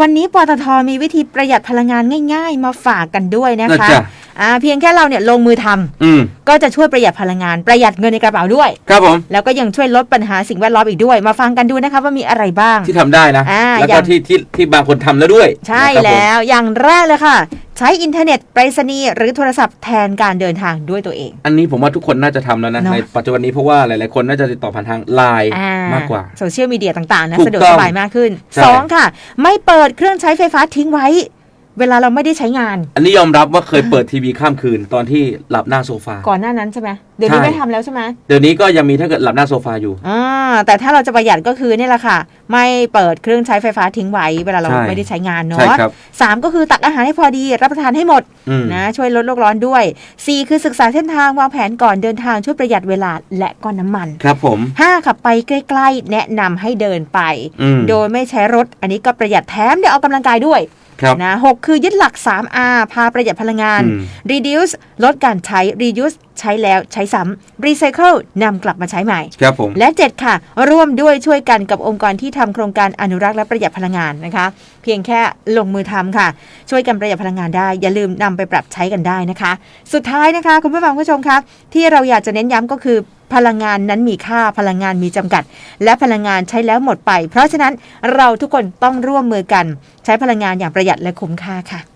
วันนี้ปตทมีวิธีประหยัดพลังงานง่าย ๆ มาฝากกันด้วยนะนั่นคะจ้ะอ่าเพียงแค่เราเนี่ยลงมือทำอืมก็จะช่วยประหยัดพลังงานประหยัดเงินในกระเป๋าด้วย ครับผม แล้วก็ยังช่วยลดปัญหาสิ่งแวดล้อมอีกด้วย มาฟังกันดูนะคะว่ามีอะไรบ้างที่ทำได้นะอ่าแล้วอย่าก็งที่ที่ที่บางคนทำแล้วด้วย ใช่นะครับผมแล้วอย่างแรกเลยค่ะ ใช้อินเทอร์เน็ตไปรษณีย์หรือโทรศัพท์แทนการเดินทางด้วยตัวเอง อันนี้ผมว่าทุกคนน่าจะทำแล้วนะ เนอะ ในปัจจุบันนี้เพราะว่าหลายๆคนน่าจะติดต่อผ่านทางไลน์อ่มากกว่า โซเชียลมีเดียต่าง ๆ นะถูกสะดวกต้สองบายมากขึ้น ใช่สองค่ะ ไม่เปิดเครื่องใช้ไฟฟ้าทิ้งไว้ เวลาเราไม่ได้ใช้งาน อันนี้ยอมรับว่าเคยเปิดทีวีข้ามคืนตอนที่หลับหน้าโซฟา ก่อนหน้านั้นใช่ไหมเดี๋ยวนี้ใช่ไม่ทำแล้วใช่ไหมเดี๋ยวนี้ก็ยังมีถ้าเกิดหลับหน้าโซฟาอยู่ อ่าแต่ถ้าเราจะประหยัดก็คือเนี่ยแหละค่ะ ไม่เปิดเครื่องใช้ไฟฟ้าทิ้งไว้ เวลาเราใช่ ไม่ได้ใช้งานใช่เนาะครับ สามก็คือตักอาหารให้พอดี รับประทานให้หมดอืมนะช่วยลดโลกร้อนด้วยสี่คือศึกษาเส้นทางวางแผนก่อนเดินทางช่วยประหยัดเวลาและก็น้ำมันครับผม ห้าขับไปใกล้ ๆ แนะนำให้เดินไป อืมโดยไม่ใช้รถ อันนี้ก็ประหยัดแถมได้ออกกำลังกายด้วยครับ นะหกคือยึดหลัก 3R พาประหยัดพลังงานอืม reduce ลดการใช้ reuse ใช้แล้วใช้ซ้ำ recycle นำกลับมาใช้ใหม่ ครับผม และ 7 ค่ะ ร่วมด้วยช่วยกันกับองค์กรที่ทำโครงการอนุรักษ์และประหยัดพลังงานนะคะ เพียงแค่ลงมือทำค่ะ ช่วยกันประหยัดพลังงานได้ อย่าลืมนำไปปรับใช้กันได้นะคะ สุดท้ายนะคะ คุณผู้ฟังผู้ชมคะที่เราอยากจะเน้นย้ำก็คือ พลังงานนั้นมีค่าพลังงานมีจำกัด และพลังงานใช้แล้วหมดไป เพราะฉะนั้นเราทุกคนต้องร่วมมือกัน ใช้พลังงานอย่างประหยัดและคุ้มค่าค่ะ